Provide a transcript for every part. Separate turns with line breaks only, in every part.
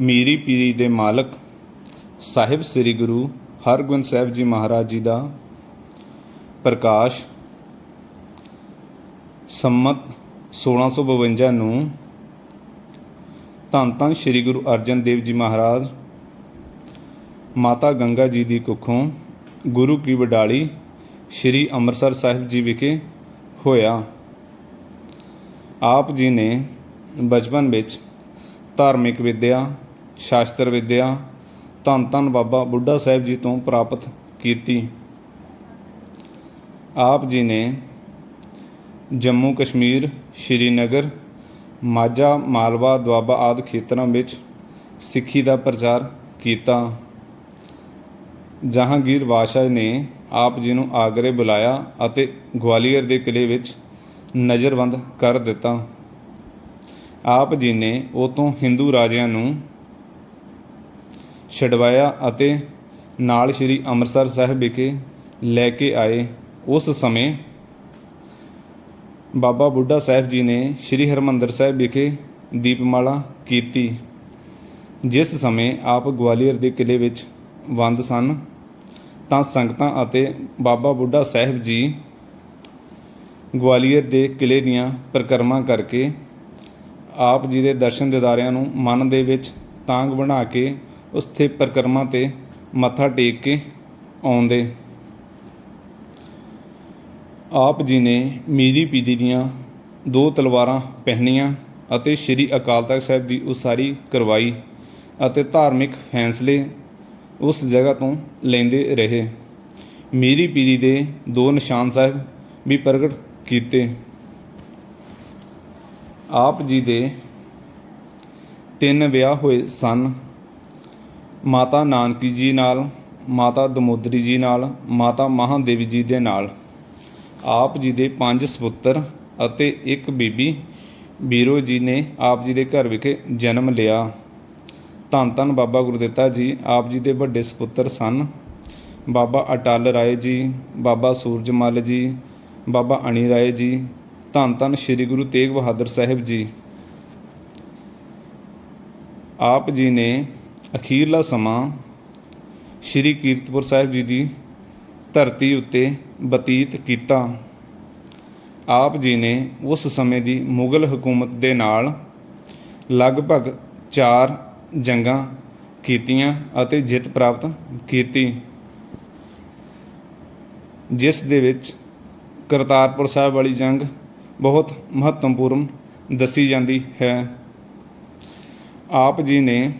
ਮੀਰੀ ਪੀਰੀ ਦੇ ਮਾਲਕ ਸਾਹਿਬ ਸ੍ਰੀ ਗੁਰੂ ਹਰਗੋਬਿੰਦ ਸਾਹਿਬ ਜੀ ਮਹਾਰਾਜ ਜੀ ਦਾ ਪ੍ਰਕਾਸ਼ ਸੰਮਤ 1652 ਨੂੰ ਧੰਨ ਧੰਨ ਸ੍ਰੀ ਗੁਰੂ ਅਰਜਨ ਦੇਵ ਜੀ ਮਹਾਰਾਜ, ਮਾਤਾ ਗੰਗਾ ਜੀ ਦੀ ਕੁੱਖੋਂ ਗੁਰੂ ਕੀ ਵਡਾਲੀ ਸ੍ਰੀ ਅੰਮ੍ਰਿਤਸਰ ਸਾਹਿਬ ਜੀ ਵਿਖੇ ਹੋਇਆ। ਆਪ ਜੀ ਨੇ ਬਚਪਨ ਵਿੱਚ ਧਾਰਮਿਕ ਵਿੱਦਿਆ ਸ਼ਾਸਤਰ ਵਿੱਦਿਆ ਧੰਨ ਧੰਨ ਬਾਬਾ ਬੁੱਢਾ ਸਾਹਿਬ ਜੀ ਤੋਂ ਪ੍ਰਾਪਤ ਕੀਤੀ। ਆਪ ਜੀ ਨੇ ਜੰਮੂ ਕਸ਼ਮੀਰ, ਸ਼੍ਰੀਨਗਰ, ਮਾਝਾ, ਮਾਲਵਾ, ਦੁਆਬਾ ਆਦਿ ਖੇਤਰਾਂ ਵਿੱਚ ਸਿੱਖੀ ਦਾ ਪ੍ਰਚਾਰ ਕੀਤਾ। ਜਹਾਂਗੀਰ ਬਾਦਸ਼ਾਹ ਨੇ ਆਪ ਜੀ ਨੂੰ ਆਗਰੇ ਬੁਲਾਇਆ ਅਤੇ ਗਵਾਲੀਅਰ ਦੇ ਕਿਲੇ ਵਿੱਚ ਨਜ਼ਰਬੰਦ ਕਰ ਦਿੱਤਾ। ਆਪ ਜੀ ਨੇ ਉਹ ਹਿੰਦੂ ਰਾਜਿਆਂ ਨੂੰ ਛਡਵਾਇਆ ਅਤੇ ਨਾਲ ਸ੍ਰੀ ਅੰਮ੍ਰਿਤਸਰ ਸਾਹਿਬ ਵਿਖੇ ਲੈ ਕੇ ਆਏ। ਉਸ ਸਮੇਂ ਬਾਬਾ ਬੁੱਢਾ ਸਾਹਿਬ ਜੀ ਨੇ ਸ੍ਰੀ ਹਰਮੰਦਰ ਸਾਹਿਬ ਵਿਖੇ ਦੀਪਮਾਲਾ ਕੀਤੀ, ਜਿਸ ਸਮੇਂ ਆਪ ਗਵਾਲੀਅਰ ਦੇ ਕਿਲੇ ਵਿੱਚ ਬੰਦ ਸਨ। ਤਾਂ ਸੰਗਤਾਂ ਅਤੇ ਬਾਬਾ ਬੁੱਢਾ ਸਾਹਿਬ ਜੀ ਗਵਾਲੀਅਰ ਦੇ ਕਿਲੇ ਦੀਆਂ ਪਰਿਕਰਮਾ ਕਰਕੇ ਆਪ ਜੀ ਦੇ ਦਰਸ਼ਨ ਦਿਦਾਰਿਆਂ ਨੂੰ ਮਨ ਦੇ ਵਿੱਚ ਤਾਂਗ ਬਣਾ ਕੇ ਉੱਥੇ ਪਰਿਕਰਮਾ ਤੇ ਮੱਥਾ ਟੇਕ ਕੇ ਆਉਂਦੇ। ਆਪ ਜੀ ਨੇ ਮੀਰੀ ਪੀਰੀ ਦੀਆਂ ਦੋ ਤਲਵਾਰਾਂ ਪਹਿਨੀਆਂ ਅਤੇ ਸ੍ਰੀ ਅਕਾਲ ਤਖਤ ਸਾਹਿਬ ਦੀ ਉਸਾਰੀ ਕਰਵਾਈ ਅਤੇ ਧਾਰਮਿਕ ਫੈਸਲੇ ਉਸ ਜਗ੍ਹਾ ਤੋਂ ਲੈਂਦੇ ਰਹੇ। ਮੀਰੀ ਪੀਰੀ ਦੇ ਦੋ ਨਿਸ਼ਾਨ ਸਾਹਿਬ ਵੀ ਪ੍ਰਗਟ ਕੀਤੇ। ਆਪ ਜੀ ਦੇ ਤਿੰਨ ਵਿਆਹ ਹੋਏ ਸਨ। ਮਾਤਾ ਨਾਨਕੀ ਜੀ ਨਾਲ, ਮਾਤਾ ਦਮੋਦਰੀ ਜੀ ਨਾਲ, ਮਾਤਾ ਮਹਾਦੇਵੀ ਜੀ ਦੇ ਨਾਲ। ਆਪ ਜੀ ਦੇ ਪੰਜ ਸਪੁੱਤਰ ਅਤੇ ਇੱਕ ਬੀਬੀ ਬੀਰੋ ਜੀ ਨੇ ਆਪ ਜੀ ਦੇ ਘਰ ਵਿਖੇ ਜਨਮ ਲਿਆ। ਧੰਨ ਧੰਨ ਬਾਬਾ ਗੁਰਦਿੱਤਾ ਜੀ, ਆਪ ਜੀ ਦੇ ਵੱਡੇ ਸਪੁੱਤਰ ਸਨ। ਬਾਬਾ ਅਟਲ ਰਾਏ ਜੀ, ਬਾਬਾ ਸੂਰਜਮਲ ਜੀ, ਬਾਬਾ ਅਣੀ ਰਾਏ ਜੀ, ਧੰਨ ਧੰਨ ਸ੍ਰੀ ਗੁਰੂ ਤੇਗ ਬਹਾਦਰ ਸਾਹਿਬ ਜੀ। ਆਪ ਜੀ ਨੇ ਅਖੀਰਲਾ ਸਮਾਂ ਸ੍ਰੀ ਕੀਰਤਪੁਰ ਸਾਹਿਬ ਜੀ ਦੀ ਧਰਤੀ ਉੱਤੇ ਬਤੀਤ ਕੀਤਾ। ਆਪ ਜੀ ਨੇ ਉਸ ਸਮੇਂ ਦੀ ਮੁਗਲ ਹਕੂਮਤ ਦੇ ਨਾਲ ਲਗਭਗ 4 ਜੰਗਾਂ ਕੀਤੀਆਂ ਅਤੇ ਜਿੱਤ ਪ੍ਰਾਪਤ ਕੀਤੀ। ਜਿਸ ਦੇ ਵਿੱਚ ਕਰਤਾਰਪੁਰ ਸਾਹਿਬ ਵਾਲੀ ਜੰਗ ਬਹੁਤ ਮਹੱਤਵਪੂਰਨ ਦੱਸੀ ਜਾਂਦੀ ਹੈ। ਆਪ ਜੀ ਨੇ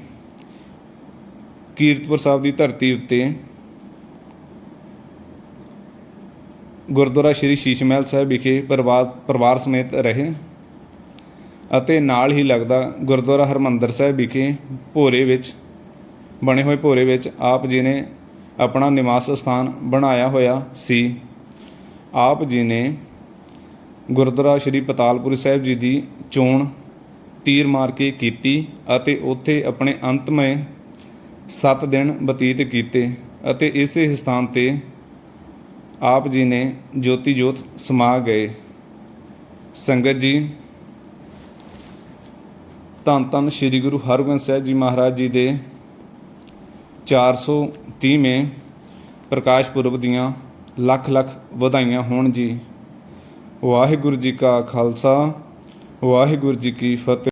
ਕੀਰਤਪੁਰ ਸਾਹਿਬ ਦੀ ਧਰਤੀ ਉੱਤੇ ਗੁਰਦੁਆਰਾ ਸ਼੍ਰੀ ਸ਼ੀਸ਼ ਮਹਿਲ ਸਾਹਿਬ ਵਿਖੇ ਪਰਿਵਾਰ ਪਰਿਵਾਰ ਸਮੇਤ ਰਹੇ ਅਤੇ ਨਾਲ ਹੀ ਲੱਗਦਾ ਗੁਰਦੁਆਰਾ ਹਰਮੰਦਰ ਸਾਹਿਬ ਵਿਖੇ ਭੋਰੇ ਵਿੱਚ, ਬਣੇ ਹੋਏ ਭੋਰੇ ਵਿੱਚ ਆਪ ਜੀ ਨੇ ਆਪਣਾ ਨਿਵਾਸ ਸਥਾਨ ਬਣਾਇਆ ਹੋਇਆ ਸੀ। ਆਪ ਜੀ ਨੇ ਗੁਰਦੁਆਰਾ ਸ਼੍ਰੀ ਪਤਾਲਪੁਰ ਸਾਹਿਬ ਜੀ ਦੀ ਚੋਣ ਤੀਰ ਮਾਰ ਕੇ ਕੀਤੀ ਅਤੇ ਉੱਥੇ ਆਪਣੇ ਅੰਤਮੇ 7 ਦਿਨ ਬਤੀਤ ਕੀਤੇ ਅਤੇ ਇਸੇ ਸਥਾਨ ਤੇ ਆਪ ਜੀ ਨੇ ਜੋਤੀ ਜੋਤ ਸਮਾ ਗਏ। ਸੰਗਤ ਜੀ, ਧੰਨ ਧੰਨ ਸ੍ਰੀ ਗੁਰੂ ਹਰਗੋਬਿੰਦ ਸਾਹਿਬ ਜੀ ਮਹਾਰਾਜ ਜੀ ਦੇ 430ਵੇਂ ਪ੍ਰਕਾਸ਼ ਪੁਰਬ ਦੀਆਂ ਲੱਖ ਲੱਖ ਵਧਾਈਆਂ ਹੋਣ ਜੀ। ਵਾਹਿਗੁਰੂ ਜੀ ਕਾ ਖਾਲਸਾ, ਵਾਹਿਗੁਰੂ ਜੀ ਕੀ ਫਤਿਹ।